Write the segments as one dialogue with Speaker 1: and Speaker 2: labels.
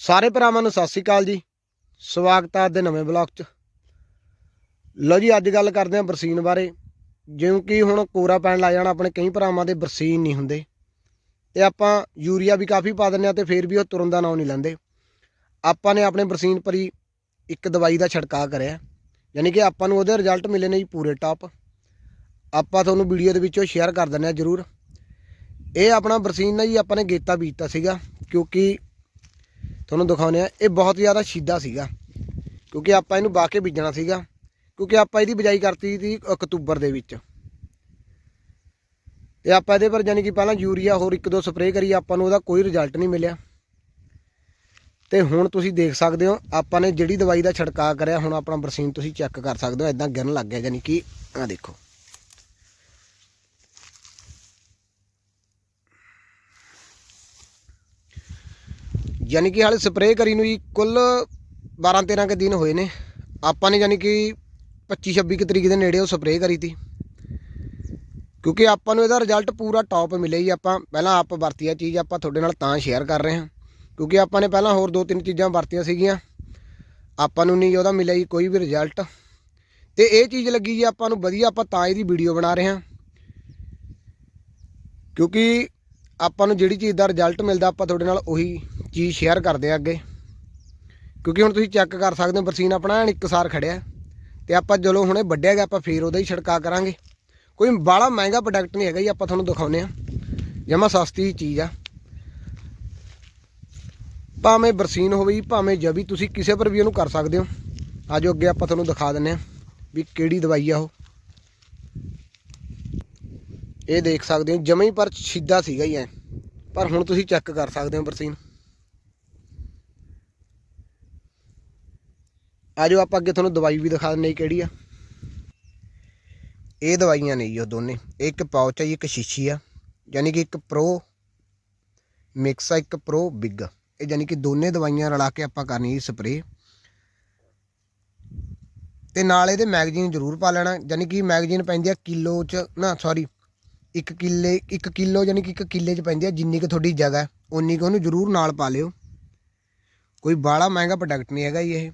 Speaker 1: ਸਾਰੇ ਭਰਾਵਾਂ ਨੂੰ ਸਤਿ ਸ੍ਰੀ ਅਕਾਲ ਜੀ। ਸਵਾਗਤ ਹੈ ਅੱਜ ਦੇ ਨਵੇਂ ਬਲੌਗ 'ਚ। ਲਓ ਜੀ, ਅੱਜ ਗੱਲ ਕਰਦੇ ਹਾਂ ਬਰਸੀਨ ਬਾਰੇ। ਜਿਉਂ ਕਿ ਹੁਣ ਕੋਰਾ ਪੈਣ ਲੱਗ ਜਾਣਾ, ਆਪਣੇ ਕਈ ਭਰਾਵਾਂ ਦੇ ਬਰਸੀਨ ਨਹੀਂ ਹੁੰਦੇ। ਤੇ ਆਪਾਂ ਯੂਰੀਆ ਵੀ ਕਾਫੀ ਪਾ ਦਿੰਦੇ ਆ ਤੇ ਫਿਰ ਵੀ ਉਹ ਤੁਰਨ ਦਾ ਨਾਂ ਨਹੀਂ ਲੈਂਦੇ। ਆਪਾਂ ਨੇ ਆਪਣੇ ਬਰਸੀਨ ਪਰੀ ਇੱਕ ਦਵਾਈ ਦਾ ਛਿੜਕਾਅ ਕਰਿਆ। ਯਾਨੀ ਕਿ ਆਪਾਂ ਨੂੰ ਉਹਦੇ ਰਿਜ਼ਲਟ ਮਿਲੇ ਨੇ ਜੀ ਪੂਰੇ ਟਾਪ ਆਪਾਂ ਤੁਹਾਨੂੰ ਵੀਡੀਓ ਦੇ ਵਿੱਚੋਂ ਸ਼ੇਅਰ ਕਰ ਦਿੰਦੇ ਆ ਜਰੂਰ। ਇਹ ਆਪਣਾ ਬਰਸੀਨ ਨਾ ਜੀ, ਆਪਾਂ ਨੇ ਗੇਤਾ ਬੀਜਤਾ ਸੀਗਾ। ਕਿਉਂਕਿ ਤੁਹਾਨੂੰ ਦਿਖਾਉਂਦੇ ਆ ਇਹ ਬਹੁਤ ਜ਼ਿਆਦਾ ਸ਼ੀਦਾ ਸੀਗਾ, ਕਿਉਂਕਿ ਆਪਾਂ ਇਹਨੂੰ ਬਾ ਕੇ ਬੀਜਣਾ ਸੀਗਾ, ਕਿਉਂਕਿ ਆਪਾਂ ਇਹਦੀ ਬਿਜਾਈ ਕਰਤੀ ਸੀ ਅਕਤੂਬਰ ਦੇ ਵਿੱਚ। ਤੇ ਆਪਾਂ ਇਹਦੇ ਪਰ ਯਾਨੀ ਕਿ ਪਹਿਲਾਂ ਯੂਰੀਆ ਹੋਰ ਇੱਕ ਦੋ ਸਪਰੇਅ ਕਰੀ, ਆਪਾਂ ਨੂੰ ਉਹਦਾ ਕੋਈ ਰਿਜ਼ਲਟ ਨਹੀਂ ਮਿਲਿਆ। ਤੇ ਹੁਣ ਤੁਸੀਂ ਦੇਖ ਸਕਦੇ ਹੋ, ਆਪਾਂ ਨੇ ਜਿਹੜੀ ਦਵਾਈ ਦਾ ਛਿੜਕਾਅ ਕਰਿਆ, ਹੁਣ ਆਪਣਾ ਬਰਸੀਨ ਤੁਸੀਂ ਚੈੱਕ ਕਰ ਸਕਦੇ ਹੋ ਇਦਾਂ ਗਿਰਨ ਲੱਗ ਗਿਆ ਯਾਨੀ ਕਿ ਆ ਦੇਖੋ। ਯਾਨੀ ਕਿ ਹਾਲੇ ਸਪਰੇਅ ਕਰੀ ਨੂੰ ਜੀ ਕੁੱਲ 12 13 ਕੇ ਦਿਨ ਹੋਏ ਨੇ। ਆਪਾਂ ਨੇ ਯਾਨੀ ਕਿ 25 26 ਕੁ ਤਰੀਕ ਦੇ ਨੇੜੇ ਉਹ ਸਪਰੇਅ ਕਰੀ ਤੀ। ਕਿਉਂਕਿ ਆਪਾਂ ਨੂੰ ਇਹਦਾ ਰਿਜ਼ਲਟ ਪੂਰਾ ਟੌਪ ਮਿਲਿਆ ਜੀ ਆਪਾਂ। ਪਹਿਲਾਂ ਆਪ ਵਰਤੀ ਆ ਚੀਜ਼ ਆਪਾਂ ਤੁਹਾਡੇ ਨਾਲ ਤਾਂ ਸ਼ੇਅਰ ਕਰ ਰਹੇ ਹਾਂ। ਕਿਉਂਕਿ ਆਪਾਂ ਨੇ ਪਹਿਲਾਂ ਹੋਰ ਦੋ ਤਿੰਨ ਚੀਜ਼ਾਂ ਵਰਤੀਆਂ ਸੀਗੀਆਂ। ਆਪਾਂ ਨੂੰ ਨਹੀਂ ਉਹਦਾ ਮਿਲਿਆ ਜੀ ਕੋਈ ਵੀ ਰਿਜ਼ਲਟ ਤੇ ਇਹ ਚੀਜ਼ ਲੱਗੀ ਜੀ ਆਪਾਂ ਨੂੰ ਵਧੀਆ ਆਪਾਂ ਤਾਂ ਇਹਦੀ ਵੀਡੀਓ ਬਣਾ ਰਹੇ ਹਾਂ। ਕਿਉਂਕਿ ਆਪਾਂ ਨੂੰ ਜਿਹੜੀ ਚੀਜ਼ ਦਾ ਰਿਜ਼ਲਟ ਮਿਲਦਾ ਆਪਾਂ ਤੁਹਾਡੇ ਨਾਲ ਉਹੀ ਚੀਜ਼ ਸ਼ੇਅਰ ਕਰਦੇ ਆ ਅੱਗੇ। ਕਿਉਂਕਿ ਹੁਣ ਤੁਸੀਂ ਚੈੱਕ ਕਰ ਸਕਦੇ ਹੋ, ਬਰਸੀਨ ਆਪਣਾ ਐਨ ਇੱਕਸਾਰ ਖੜਿਆ। ਤੇ ਆਪਾਂ ਜਦੋਂ ਹੁਣੇ ਵੱਢਿਆ ਗਿਆ, ਆਪਾਂ ਫੇਰ ਉਹਦਾ ਹੀ ਛਿੜਕਾ ਕਰਾਂਗੇ। ਕੋਈ ਬਾਹਲਾ ਮਹਿੰਗਾ ਪ੍ਰੋਡਕਟ ਨਹੀਂ ਹੈਗਾ ਜੀ, ਆਪਾਂ ਤੁਹਾਨੂੰ ਦਿਖਾਉਨੇ ਆ ਜਮਾ ਸਸਤੀ ਚੀਜ਼ ਆ। ਭਾਵੇਂ ਬਰਸੀਨ ਹੋਵੇ ਜੀ, ਭਾਵੇਂ ਜਬੀ ਤੁਸੀਂ ਕਿਸੇ ਪਰ ਵੀ ਉਹਨੂੰ ਕਰ ਸਕਦੇ ਹੋ। ਆਜੋ ਅੱਗੇ ਆਪਾਂ ਤੁਹਾਨੂੰ ਦਿਖਾ ਦਿੰਨੇ ਆ ਵੀ ਕਿਹੜੀ ਦਵਾਈ ਆ ਉਹ। ਇਹ ਦੇਖ ਸਕਦੇ ਹੋ, ਜਮੇ ਹੀ ਪਰ ਸਿੱਧਾ ਸੀਗਾ ਹੀ ਐ। ਪਰ ਹੁਣ ਤੁਸੀਂ ਚੈੱਕ ਕਰ ਸਕਦੇ ਹੋ ਬਰਸੀਨ। ਆਜੋ ਆਪਾਂ ਅੱਗੇ ਤੁਹਾਨੂੰ ਦਵਾਈ ਵੀ ਦਿਖਾ ਦਿੰਨੇ ਕਿਹੜੀ ਆ। ਇਹ ਦਵਾਈਆਂ ਨੇ ਜੀ ਉਹ ਦੋਨੇ। ਇੱਕ ਪਾਉਚ ਆ ਜੀ, ਇੱਕ ਸ਼ੀਸ਼ੀ ਆ। ਯਾਨੀ ਕਿ ਇੱਕ ਪ੍ਰੋ ਮਿਕਸ ਆ, ਇੱਕ ਪ੍ਰੋ ਬਿਗ ਇਹ ਯਾਨੀ ਕਿ ਦੋਨੇ ਦਵਾਈਆਂ ਰਲਾ ਕੇ ਆਪਾਂ ਕਰਨੀ ਜੀ ਸਪਰੇ ਤੇ ਨਾਲ ਇਹਦੇ ਮੈਗਜ਼ੀਨ ਜ਼ਰੂਰ ਪਾ ਲੈਣਾ। ਯਾਨੀ ਕਿ ਮੈਗਜ਼ੀਨ ਪੈਂਦੀ ਆ ਕਿਲੋ ਚ, ਨਾ ਸੌਰੀ ਇੱਕ ਕਿੱਲੇ, ਇੱਕ ਕਿਲੋ ਯਾਨੀ ਕਿ ਇੱਕ ਕਿੱਲੇ ਚ ਪੈਂਦੀ ਆ, ਜਿੰਨੀ ਕਿ ਤੁਹਾਡੀ ਜਗ੍ਹਾ ਉਨੀ ਕੁ ਉਹਨੂੰ ਜ਼ਰੂਰ ਨਾਲ ਪਾ ਲਿਓ। ਕੋਈ ਬਾਹਲਾ ਮਹਿੰਗਾ ਪ੍ਰੋਡਕਟ ਨਹੀਂ ਹੈਗਾ ਜੀ ਇਹ।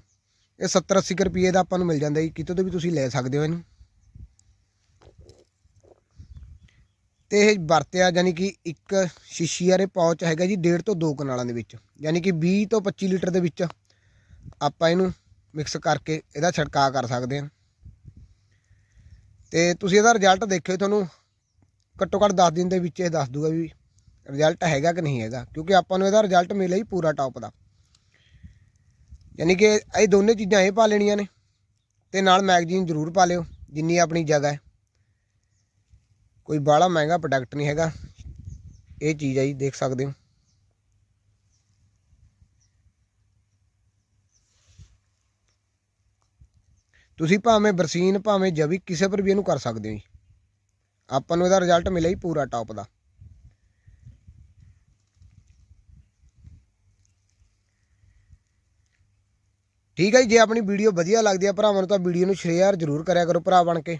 Speaker 1: ਇਹ 70 80 ਰੁਪਏ ਦਾ ਆਪਾਂ ਨੂੰ ਮਿਲ ਜਾਂਦਾ ਜੀ। ਕਿਤੇ ਤੋਂ ਵੀ ਤੁਸੀਂ ਲੈ ਸਕਦੇ ਹੋ ਇਹਨੂੰ। ਤੇ ਇਹ ਵਰਤਿਆ ਯਾਨੀ ਕਿ ਇੱਕ ਸ਼ੀਸ਼ੀ ਵਾਲੇ ਪੌਚ ਹੈਗਾ ਜੀ 1.5 ਤੋਂ 2 ਕਨਾਲਾਂ ਦੇ ਵਿੱਚ। ਯਾਨੀ ਕਿ 20 ਤੋਂ 25 ਲੀਟਰ ਦੇ ਵਿੱਚ ਆਪਾਂ ਇਹਨੂੰ ਮਿਕਸ ਕਰਕੇ ਇਹਦਾ ਛਿੜਕਾਅ ਕਰ ਸਕਦੇ ਹਾਂ। ਤੇ ਤੁਸੀਂ ਇਹਦਾ ਰਿਜ਼ਲਟ ਦੇਖਿਓ, ਤੁਹਾਨੂੰ ਘੱਟੋ ਘੱਟ 10 ਦਿਨ ਦੇ ਵਿੱਚ ਇਹ ਦੱਸ ਦੂਗਾ ਵੀ ਰਿਜ਼ਲਟ ਹੈਗਾ ਕਿ ਨਹੀਂ ਹੈਗਾ। ਕਿਉਂਕਿ ਆਪਾਂ ਨੂੰ ਇਹਦਾ ਰਿਜ਼ਲਟ ਮਿਲਿਆ ਹੀ ਪੂਰਾ ਟੌਪ ਦਾ। ਯਾਨੀ ਕਿ ਇਹ ਦੋਨੇ ਚੀਜ਼ਾਂ ਇਹ ਪਾ ਲੈਣੀਆਂ ਨੇ ਤੇ ਨਾਲ ਮੈਗਜ਼ੀਨ ਜ਼ਰੂਰ ਪਾ ਲਿਓ, ਜਿੰਨੀ ਆਪਣੀ ਜਗ੍ਹਾ ਹੈ। ਕੋਈ ਬਾਹਲਾ ਮਹਿੰਗਾ ਪ੍ਰੋਡਕਟ ਨਹੀਂ ਹੈਗਾ। ਇਹ ਚੀਜ਼ ਹੈ ਜੀ, ਦੇਖ ਸਕਦੇ ਹੋ। ਤੁਸੀਂ ਭਾਵੇਂ ਬਰਸੀਨ, ਭਾਵੇਂ ਜਵੀ ਕਿਸੇ ਪਰ ਵੀ ਇਹਨੂੰ ਕਰ ਸਕਦੇ ਹੋ ਜੀ। ਆਪਾਂ ਨੂੰ ਇਹਦਾ ਰਿਜ਼ਲਟ ਮਿਲਿਆ ਹੀ ਪੂਰਾ ਟੌਪ ਦਾ। ਠੀਕ ਹੈ ਜੀ, ਜੇ ਆਪਣੀ ਵੀਡੀਓ ਵਧੀਆ ਲੱਗਦੀ ਹੈ ਭਰਾਵਾਂ ਨੂੰ ਤਾਂ ਵੀਡੀਓ ਨੂੰ ਸ਼ੇਅਰ ਜ਼ਰੂਰ ਕਰਿਆ ਕਰੋ ਭਰਾ ਬਣ ਕੇ।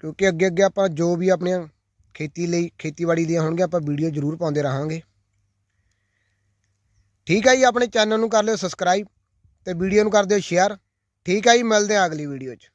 Speaker 1: ਕਿਉਂਕਿ ਅੱਗੇ ਅੱਗੇ ਆਪਾਂ ਜੋ ਵੀ ਆਪਣੀਆਂ ਖੇਤੀ ਲਈ, ਖੇਤੀਬਾੜੀ ਦੀਆਂ ਹੋਣਗੀਆਂ, ਆਪਾਂ ਵੀਡੀਓ ਜ਼ਰੂਰ ਪਾਉਂਦੇ ਰਹਾਂਗੇ। ਠੀਕ ਹੈ ਜੀ, ਆਪਣੇ ਚੈਨਲ ਨੂੰ ਕਰ ਲਿਓ ਸਬਸਕ੍ਰਾਈਬ ਤੇ ਵੀਡੀਓ ਨੂੰ ਕਰ ਦਿਓ ਸ਼ੇਅਰ ਠੀਕ ਹੈ ਜੀ, ਮਿਲਦੇ ਹਾਂ ਅਗਲੀ ਵੀਡੀਓ 'ਚ।